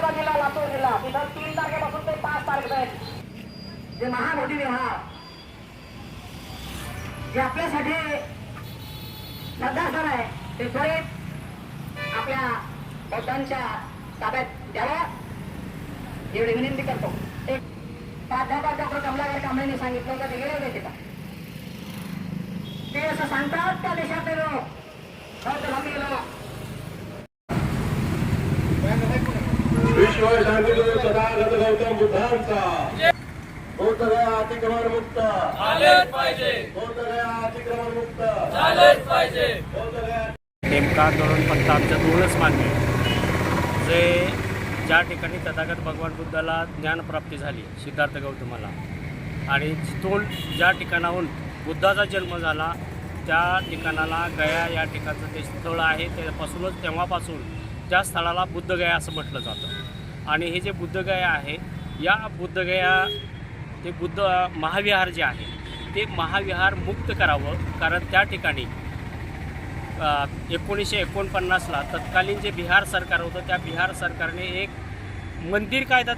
तालुक्याचा जिल्हा लातूर जिल्हा. तिथं तीन तारखेपासून ते पाच तारखेपर्यंत जे महामोदी विहार जे आपल्यासाठी श्रद्धास्थान आहे ते त्वरित आपल्या बौद्धांच्या ताब्यात द्यावं एवढी विनंती करतो. एक प्राध्यापक डॉक्टर कमलाकर कांबळेने सांगितलं होतं ते गेले होते तिथं. ते असं सांगतात त्या देशातले लोक. बौद्ध लोक. विश्व शांतीदेव तथागत गौतम बुद्धांचा बौद्ध गया अतिक्रमण मुक्त पाहिजे बौद्ध गया अतिक्रमण मुक्त झालेच पाहिजे नेमका धोरण फक्त आमच्या दोनच मान्य जे ज्या ठिकाणी तथागत भगवान बुद्धाला ज्ञानप्राप्ती झाली सिद्धार्थ गौतमाला. आणि जिथून ज्या ठिकाणाहून बुद्धाचा जन्म झाला त्या ठिकाणाला गया या ठिकाणचं ते स्थळ आहे त्यापासूनच तेव्हापासून त्या स्थळाला बुद्धगया असं म्हटलं जातं. आणि हे जे बुद्धगया आहे या बुद्धगया ते बुद्ध महाविहार जे आहे ते महाविहार मुक्त करावं. कारण त्या ठिकाणी एकोणीसशे एकोणपन्नासला तत्कालीन जे बिहार सरकार होतं त्या बिहार सरकारने एक मंदिर कायदा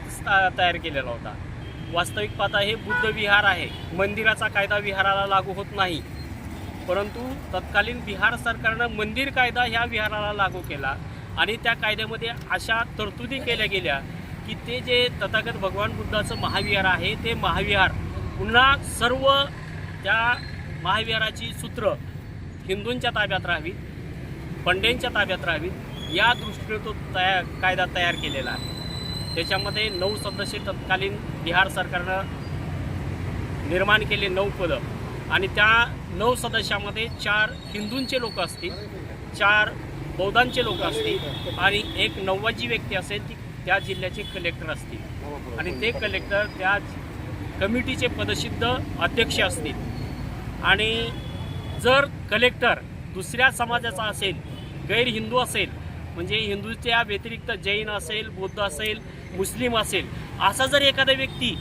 तयार केलेला होता. वास्तविक पाहता हे बुद्ध विहार आहे. मंदिराचा कायदा विहाराला लागू होत नाही. परंतु तत्कालीन बिहार सरकारनं मंदिर कायदा ह्या विहाराला लागू केला. आणि त्या कायद्यामध्ये अशा तरतुदी केल्या गेल्या की ते जे तथागत भगवान बुद्धाचं महाविहार आहे ते महाविहार पुन्हा सर्व त्या महाविहाराची सूत्र हिंदूंच्या ताब्यात राहावीत पंडेंच्या ताब्यात राहावीत या दृष्टीने तो तयार कायदा तयार केलेला आहे. त्याच्यामध्ये नऊ सदस्य तत्कालीन बिहार सरकारनं निर्माण केले नऊ पदं. आणि त्या नऊ सदस्यामध्ये चार हिंदूंचे लोक असतील चार बौद्धांचे लोक असतील आणि एक नव्वद जी व्यक्ती असेल ती त्या जिल्ह्याचे कलेक्टर असतील. आणि ते कलेक्टर त्या कमिटीचे पदसिद्ध अध्यक्ष असतील. आणि जर कलेक्टर दुसऱ्या समाजाचा असेल गैर हिंदू असेल म्हणजे हिंदूच्या व्यतिरिक्त जैन असेल बौद्ध असेल मुस्लिम असेल असा जर एखादा व्यक्ती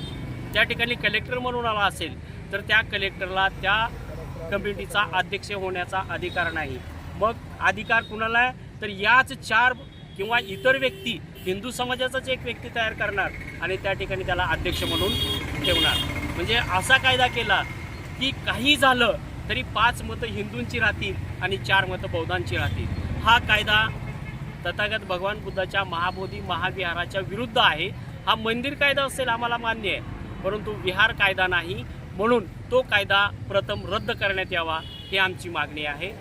त्या ठिकाणी कलेक्टर म्हणून आला असेल तर त्या कलेक्टरला त्या कमिटीचा अध्यक्ष होण्याचा अधिकार नाही. मग अधिकार कुणाला आहे? तर याच चार किंवा इतर व्यक्ती हिंदू समाजाचाच एक व्यक्ती तयार करणार आणि त्या ठिकाणी त्याला अध्यक्ष म्हणून ठेवणार. म्हणजे असा कायदा केला की काही झालं तरी पाच मतं हिंदूंची राहतील आणि चार मतं बौद्धांची राहतील. हा कायदा तथागत भगवान बुद्धाच्या महाबोधी महाविहाराच्या विरुद्ध आहे. हा मंदिर कायदा असेल आम्हाला मान्य आहे. परंतु विहार कायदा नाही. म्हणून तो कायदा प्रथम रद्द करण्यात यावा ही आमची मागणी आहे.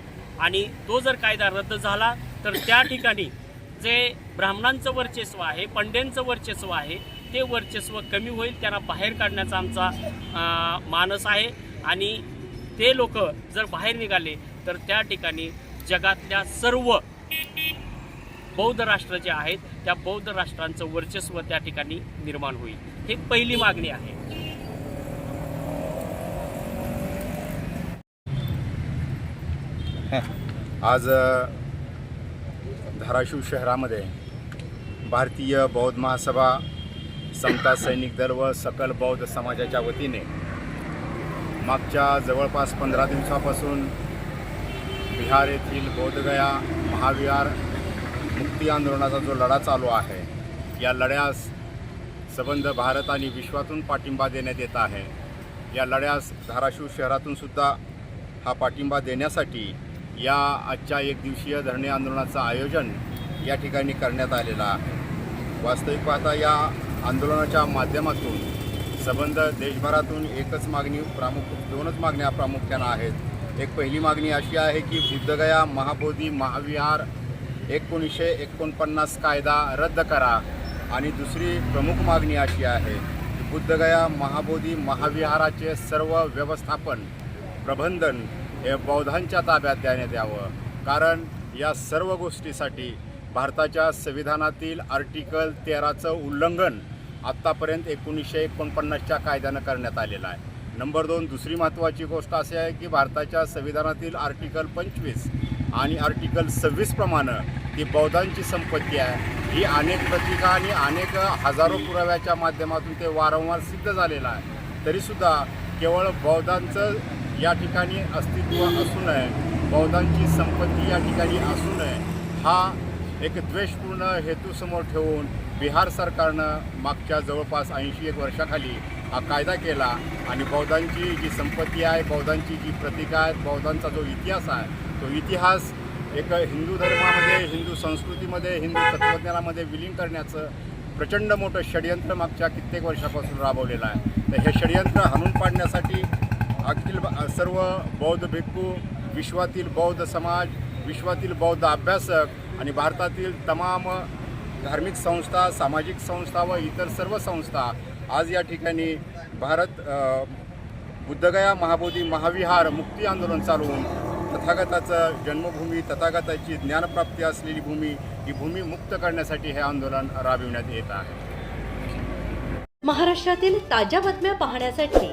आणि तो जर कायदा रद्द झाला तर त्या ठिकाणी जे ब्राह्मणांचं वर्चस्व आहे पंड्यांचं वर्चस्व आहे ते वर्चस्व कमी होईल त्यांना बाहेर काढण्याचा आमचा मानस आहे. आणि ते लोक जर बाहेर निघाले तर त्या ठिकाणी जगातल्या सर्व बौद्ध राष्ट्र जे आहेत त्या बौद्ध राष्ट्रांचं वर्चस्व त्या ठिकाणी निर्माण होईल. ही पहिली मागणी आहे. आज धाराशिव शहरामध्ये भारतीय बौद्ध महासभा समता सैनिक दल व सकल बौद्ध समाजाच्या वतीने मागच्या जवळपास पंधरा दिवसापासून बिहार येथील बोधगया महाविहार मुक्ती आंदोलनाचा जो लढा चालू आहे या लढ्यास संबंध भारत आणि विश्वातून पाठिंबा देण्यात येत आहे. या लढ्यास धाराशिव शहरातून सुद्धा हा पाठिंबा देण्यासाठी या आजच्या एक दिवसीय धरणे आंदोलनाचं आयोजन या ठिकाणी करण्यात आलेलं आहे. वास्तविक पाहता या आंदोलनाच्या माध्यमातून संबंध देशभरातून एकच मागणी प्रामुख दोनच मागण्या प्रामुख्यानं आहेत. एक पहिली मागणी अशी आहे की बुद्धगया महाबोधी महाविहार एकोणीसशे एकोणपन्नास कायदा रद्द करा. आणि दुसरी प्रमुख मागणी अशी आहे की बुद्धगया महाबोधी महाविहाराचे सर्व व्यवस्थापन प्रबंधन हे बौद्धांच्या ताब्यात देण्यात यावं. कारण या सर्व गोष्टीसाठी भारताच्या संविधानातील आर्टिकल तेराचं उल्लंघन आत्तापर्यंत एकोणीसशे एकोणपन्नासच्या कायद्यानं करण्यात आलेलं आहे. नंबर दोन दुसरी महत्त्वाची गोष्ट अशी आहे की भारताच्या संविधानातील आर्टिकल पंचवीस आणि आर्टिकल सव्वीसप्रमाणे ती ही बौद्धांची संपत्ती आहे. ही अनेक प्रतिका आणि अनेक हजारो पुराव्याच्या माध्यमातून ते वारंवार सिद्ध झालेलं आहे. तरीसुद्धा केवळ बौद्धांचं या ठिकाणी अस्तित्व असू नये बौद्धांची संपत्ती या ठिकाणी असू नये हा एक द्वेषपूर्ण हेतूसमोर ठेवून बिहार सरकारनं मागच्या जवळपास ऐंशी एक वर्षाखाली हा कायदा केला आणि बौद्धांची जी संपत्ती आहे बौद्धांची जी प्रतीक आहेत बौद्धांचा जो इतिहास आहे तो इतिहास एक हिंदू धर्मामध्ये हिंदू संस्कृतीमध्ये हिंदू तत्त्वज्ञानामध्ये विलीन करण्याचं प्रचंड मोठं षडयंत्र मागच्या कित्येक वर्षापासून राबवलेलं आहे. तर हे षडयंत्र हाणून पाडण्यासाठी अखिल सर्व बौद्ध भिक्खू विश्वातील बौद्ध समाज विश्वातील बौद्ध अभ्यासक आणि भारतातील तमाम धार्मिक संस्था सामाजिक संस्था व इतर सर्व संस्था आज या ठिकाणी भारत बुद्धगया महाबोधी महाविहार मुक्ती आंदोलन चालवून तथागताचं जन्मभूमी तथागताची ज्ञानप्राप्ती असलेली भूमी ही भूमी मुक्त करण्यासाठी हे आंदोलन राबविण्यात येत आहे. महाराष्ट्रातील ताज्या बातम्या पाहण्यासाठी